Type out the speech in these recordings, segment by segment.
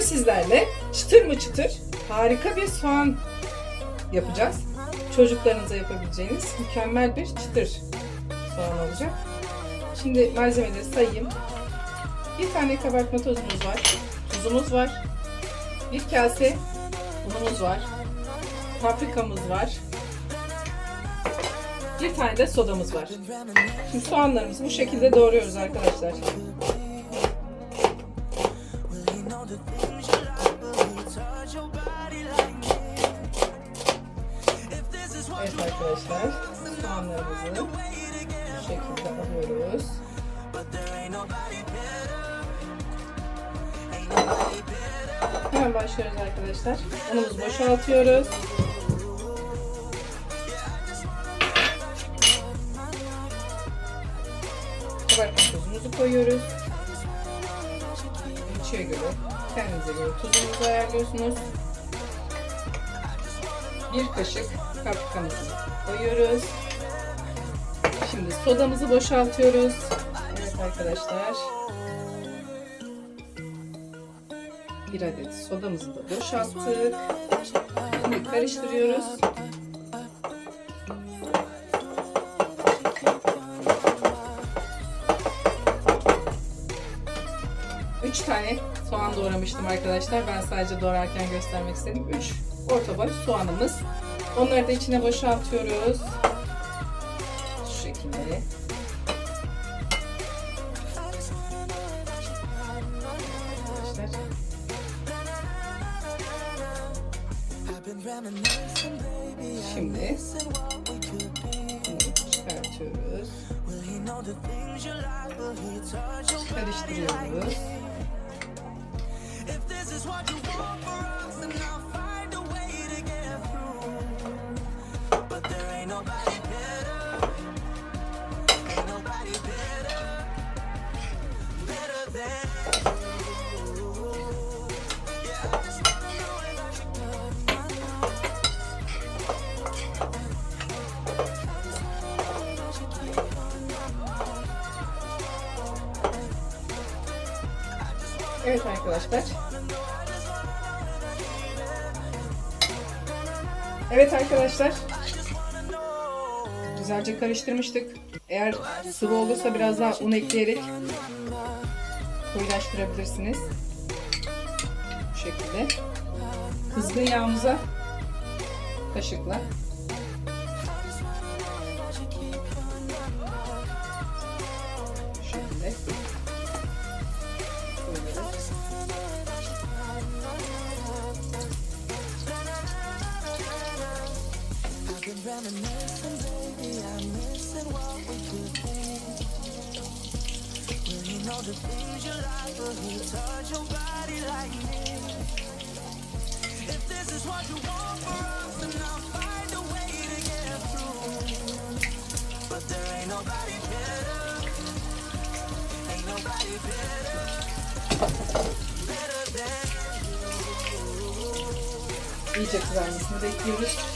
sizlerle çıtır mı çıtır harika bir soğan yapacağız. Çocuklarınıza yapabileceğiniz mükemmel bir çıtır soğan olacak. Şimdi malzemeleri sayayım. Bir tane kabartma tozumuz var. Tuzumuz var. Bir kase unumuz var. Paprikamız var. Bir tane de sodamız var. Şimdi soğanlarımızı bu şekilde doğruyoruz arkadaşlar. Evet arkadaşlar, soğanlarımızı bu şekilde alıyoruz. Hemen başlıyoruz arkadaşlar. Unumuzu boşaltıyoruz. Kabartma tuzumuzu koyuyoruz. Ölçüye göre, kendinize göre tuzumuzu ayarlıyorsunuz. Bir kaşık paprikamızı koyuyoruz. Şimdi sodamızı boşaltıyoruz. Evet arkadaşlar. Bir adet sodamızı da boşalttık. Şimdi karıştırıyoruz. Tane soğan doğramıştım arkadaşlar. Ben sadece doğrarken göstermek istedim. Üç orta boy soğanımız. Onları da içine boşaltıyoruz. Şu şekilde. Şimdi çıkartıyoruz. Karıştırıyoruz. Evet arkadaşlar. Evet arkadaşlar. Güzelce karıştırmıştık. Eğer sıvı olursa biraz daha un ekleyerek koyulaştırabilirsiniz. Bu şekilde. Kızgın yağımıza kaşıkla İyice kızarmasını bekliyoruz.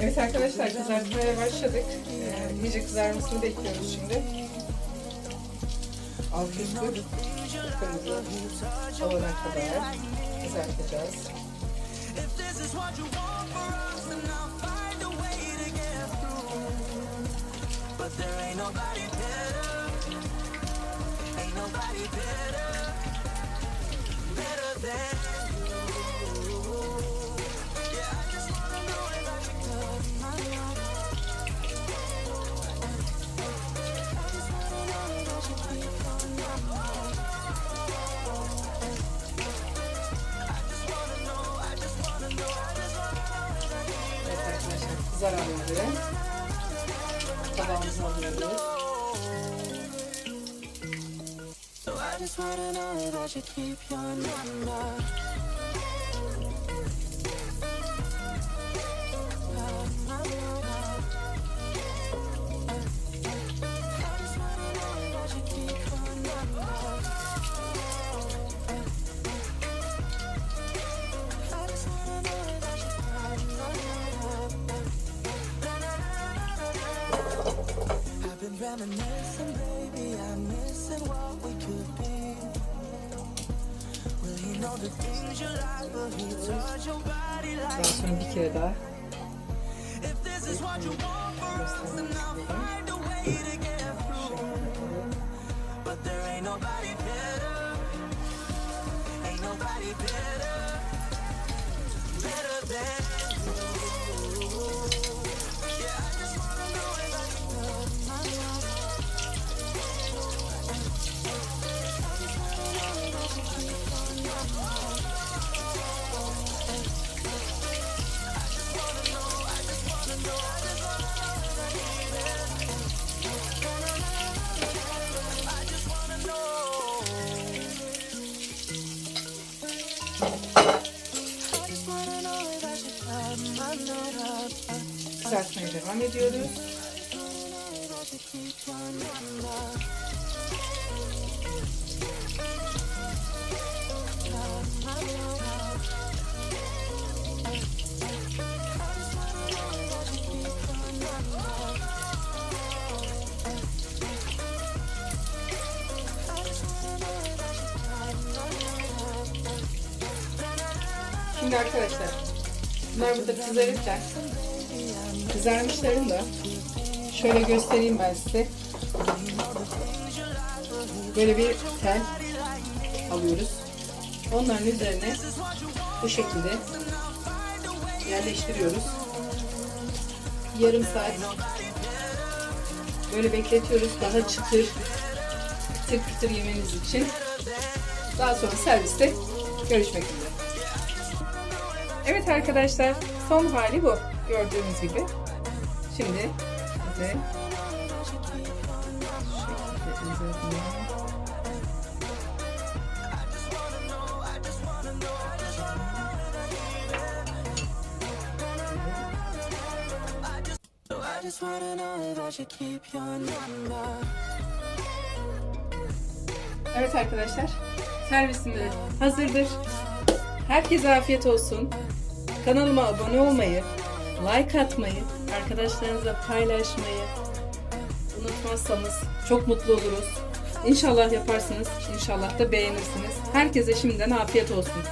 Evet arkadaşlar kızartmaya başladık. Ee, iyice kızarmasını bekliyoruz şimdi. Alt üstü kırmızı olana kadar kızartacağız. Kızaranları tabağımıza alıyoruz. So I just wanna know I should keep your number. Reminiscing, baby. I'm missing what we could be. Will he know the things you like? Will he touch your body like? Daha bir kere daha If this is what you want for us, then I'll find a way to get through. But there ain't nobody better. Ain't nobody better. Better than kızartmaya devam ediyoruz. Şimdi arkadaşlar bunlar burada kızarırken kızarmışların da şöyle göstereyim ben size. Böyle bir tel alıyoruz. Onların üzerine bu şekilde yerleştiriyoruz. Yarım saat böyle bekletiyoruz. Daha çıtır pıtır pıtır yemeniz için. Daha sonra serviste görüşmek üzere. Evet arkadaşlar son hali bu. Gördüğünüz gibi. Şimdi size. Evet arkadaşlar, servisim de hazırdır. Herkese afiyet olsun. Kanalıma abone olmayı, like atmayı, arkadaşlarınızla paylaşmayı unutmazsanız çok mutlu oluruz. İnşallah yaparsınız, inşallah da beğenirsiniz. Herkese şimdiden afiyet olsun.